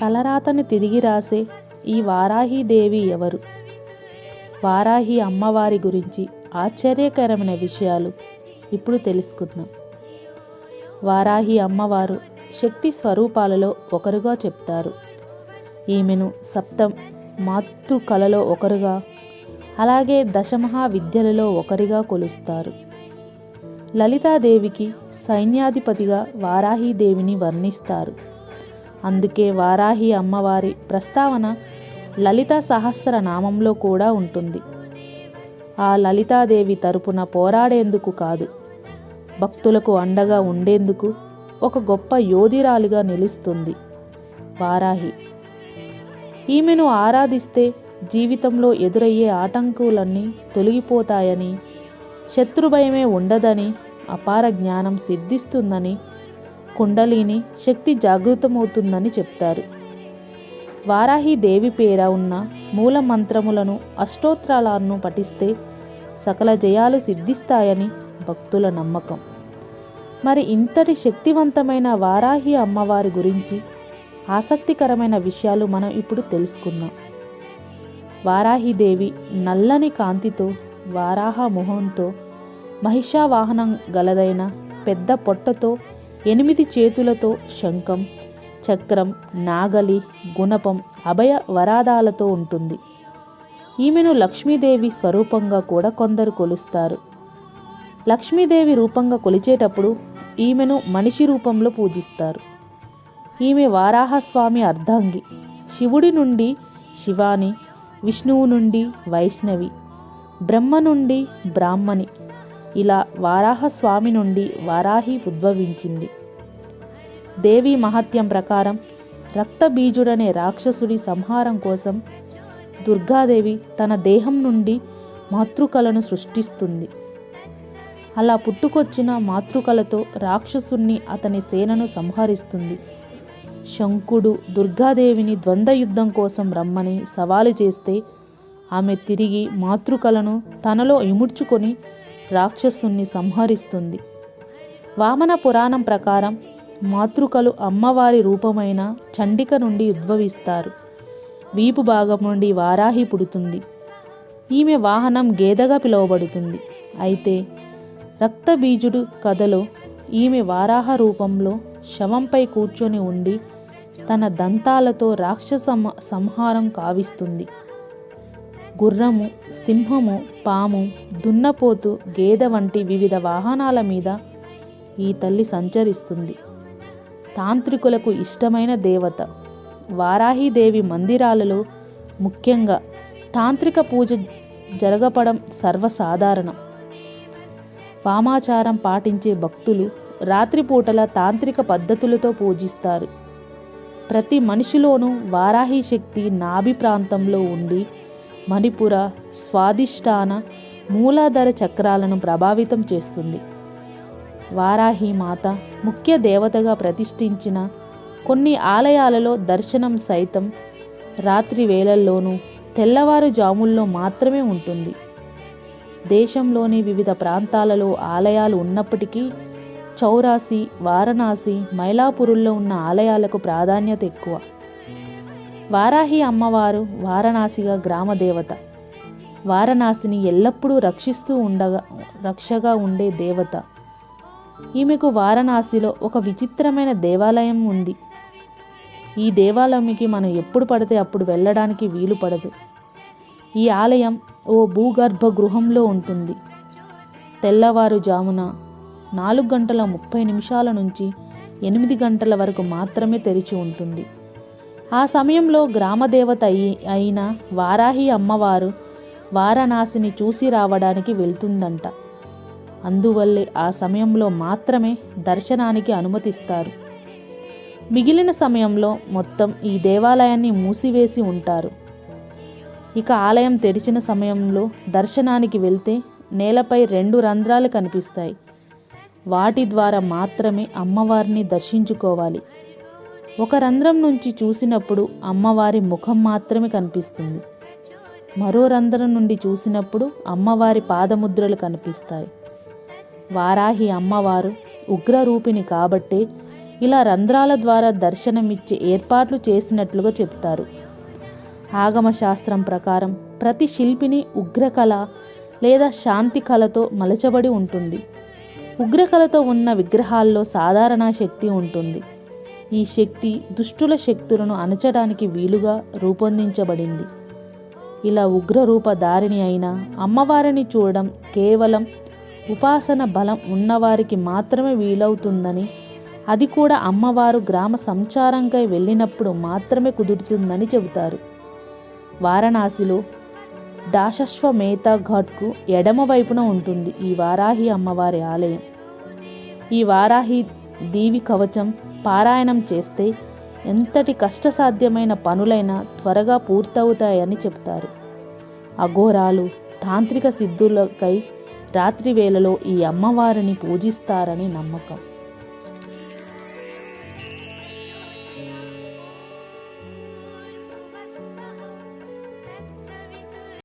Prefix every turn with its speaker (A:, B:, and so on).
A: తలరాతని తిరిగి రాసే ఈ వారాహీదేవి ఎవరు? వారాహి అమ్మవారి గురించి ఆశ్చర్యకరమైన విషయాలు ఇప్పుడు తెలుసుకుందాం. వారాహి అమ్మవారు శక్తి స్వరూపాలలో ఒకరుగా చెప్తారు. ఈమెను సప్త మాతృకలలో ఒకరుగా అలాగే దశమహా విద్యలలో ఒకరిగా కొలుస్తారు. లలితాదేవికి సైన్యాధిపతిగా వారాహీదేవిని వర్ణిస్తారు. అందుకే వారాహి అమ్మవారి ప్రస్తావన లలిత సహస్ర నామంలో కూడా ఉంటుంది. ఆ లలితాదేవి తరపున పోరాడేందుకు కాదు భక్తులకు అండగా ఉండేందుకు ఒక గొప్ప యోధిరాలుగా నిలుస్తుంది వారాహి. ఈమెను ఆరాధిస్తే జీవితంలో ఎదురయ్యే ఆటంకులన్నీ తొలగిపోతాయని శత్రుభయమే ఉండదని అపార జ్ఞానం సిద్ధిస్తుందని కుండలిని శక్తి జాగృతమవుతుందని చెప్తారు. వారాహి దేవి పేర ఉన్న మూల మంత్రములను అష్టోత్తరాలను పఠిస్తే సకల జయాలు సిద్ధిస్తాయని భక్తుల నమ్మకం. మరి ఇంతటి శక్తివంతమైన వారాహి అమ్మవారి గురించి ఆసక్తికరమైన విషయాలు మనం ఇప్పుడు తెలుసుకుందాం. వారాహిదేవి నల్లని కాంతితో వారాహ మొహంతో మహిషావాహనం గలదైన పెద్ద పొట్టతో ఎనిమిది చేతులతో శంఖం చక్రం నాగలి గుణపం అభయ వరాదాలతో ఉంటుంది. ఈమెను లక్ష్మీదేవి స్వరూపంగా కూడా కొందరు కొలుస్తారు. లక్ష్మీదేవి రూపంగా కొలిచేటప్పుడు ఈమెను మనిషి రూపంలో పూజిస్తారు. ఈమె వారాహస్వామి అర్ధాంగి శివుడి నుండి శివాని విష్ణువు నుండి వైష్ణవి బ్రహ్మ నుండి బ్రాహ్మణి ఇలా వారాహస్వామి నుండి వారాహి ఉద్భవించింది. దేవి మహత్యం ప్రకారం రక్తబీజుడనే రాక్షసుడి సంహారం కోసం దుర్గాదేవి తన దేహం నుండి మాతృకలను సృష్టిస్తుంది. అలా పుట్టుకొచ్చిన మాతృకలతో రాక్షసుణ్ణి అతని సేనను సంహరిస్తుంది. శంకుడు దుర్గాదేవిని ద్వంద్వ యుద్ధం కోసం రమ్మని సవాలు చేస్తే ఆమె తిరిగి మాతృకలను తనలో ఇముడ్చుకొని రాక్షసుణ్ణి సంహరిస్తుంది. వామన పురాణం ప్రకారం మాతృకలు అమ్మవారి రూపమైన చండిక నుండి ఉద్భవిస్తారు. వీపు భాగం నుండి వారాహి పుడుతుంది. ఈమె వాహనం గేదెగా పిలువబడుతుంది. అయితే రక్తబీజుడు కథలో ఈమె వారాహ రూపంలో శవంపై కూర్చొని ఉండి తన దంతాలతో రాక్షస సంహారం కావిస్తుంది. గుర్రము సింహము పాము దున్నపోతు గేదె వంటి వివిధ వాహనాల మీద ఈ తల్లి సంచరిస్తుంది. తాంత్రికులకు ఇష్టమైన దేవత. వారాహిదేవి మందిరాలలో ముఖ్యంగా తాంత్రిక పూజ జరగపడం సర్వసాధారణం. వామాచారం పాటించే భక్తులు రాత్రిపూటల తాంత్రిక పద్ధతులతో పూజిస్తారు. ప్రతి మనిషిలోనూ వారాహి శక్తి నాభి ప్రాంతంలో ఉండి మణిపుర స్వాదిష్టాన మూలాధార చక్రాలను ప్రభావితం చేస్తుంది. వారాహి మాత ముఖ్య దేవతగా ప్రతిష్ఠించిన కొన్ని ఆలయాలలో దర్శనం సైతం రాత్రి వేళల్లోనూ తెల్లవారుజాముల్లో మాత్రమే ఉంటుంది. దేశంలోని వివిధ ప్రాంతాలలో ఆలయాలు ఉన్నప్పటికీ చౌరాసి వారణాసి మైలాపురుల్లో ఉన్న ఆలయాలకు ప్రాధాన్యత ఎక్కువ. వారాహి అమ్మవారు వారణాసిగా గ్రామదేవత. వారణాసిని ఎల్లప్పుడూ రక్షిస్తూ ఉండగా రక్షగా ఉండే దేవత. ఈమెకు వారణాసిలో ఒక విచిత్రమైన దేవాలయం ఉంది. ఈ దేవాలయంకి మనం ఎప్పుడు పడితే అప్పుడు వెళ్ళడానికి వీలు పడదు. ఈ ఆలయం ఓ భూగర్భ గృహంలో ఉంటుంది. తెల్లవారుజామున నాలుగు గంటల ముప్పై నిమిషాల నుంచి ఎనిమిది గంటల వరకు మాత్రమే తెరిచి ఉంటుంది. ఆ సమయంలో గ్రామదేవత అయి అయిన వారాహి అమ్మవారు వారణాసిని చూసి రావడానికి వెళ్తుందంట. అందువల్లే ఆ సమయంలో మాత్రమే దర్శనానికి అనుమతిస్తారు. మిగిలిన సమయంలో మొత్తం ఈ దేవాలయాన్ని మూసివేసి ఉంటారు. ఇక ఆలయం తెరిచిన సమయంలో దర్శనానికి వెళ్తే నేలపై రెండు రంధ్రాలు కనిపిస్తాయి. వాటి ద్వారా మాత్రమే అమ్మవారిని దర్శించుకోవాలి. ఒక రంధ్రం నుంచి చూసినప్పుడు అమ్మవారి ముఖం మాత్రమే కనిపిస్తుంది. మరో రంధ్రం నుండి చూసినప్పుడు అమ్మవారి పాదముద్రలు కనిపిస్తాయి. వారాహి అమ్మవారు ఉగ్రరూపిణి కాబట్టే ఇలా రంధ్రాల ద్వారా దర్శనమిచ్చే ఏర్పాట్లు చేసినట్లుగా చెప్తారు. ఆగమశాస్త్రం ప్రకారం ప్రతి శిల్పిని ఉగ్రకళ లేదా శాంతి కళతో మలచబడి ఉంటుంది. ఉగ్రకళతో ఉన్న విగ్రహాల్లో సాధారణ శక్తి ఉంటుంది. ఈ శక్తి దుష్టుల శక్తులను అణచడానికి వీలుగా రూపొందించబడింది. ఇలా ఉగ్రరూప దారిని అయిన అమ్మవారిని చూడడం కేవలం ఉపాసన బలం ఉన్నవారికి మాత్రమే వీలవుతుందని అది కూడా అమ్మవారు గ్రామ సంచారంకై వెళ్ళినప్పుడు మాత్రమే కుదురుతుందని చెబుతారు. వారణాసిలో దాశశ్వమేత ఘాట్కు ఎడమ వైపున ఉంటుంది ఈ వారాహి అమ్మవారి ఆలయం. ఈ వారాహి దీవి కవచం పారాయణం చేస్తే ఎంతటి కష్టసాధ్యమైన పనులైనా త్వరగా పూర్తవుతాయని చెప్తారు. అఘోరాలు తాంత్రిక సిద్ధులకై రాత్రి వేళలో ఈ అమ్మవారిని పూజిస్తారని నమ్మకం.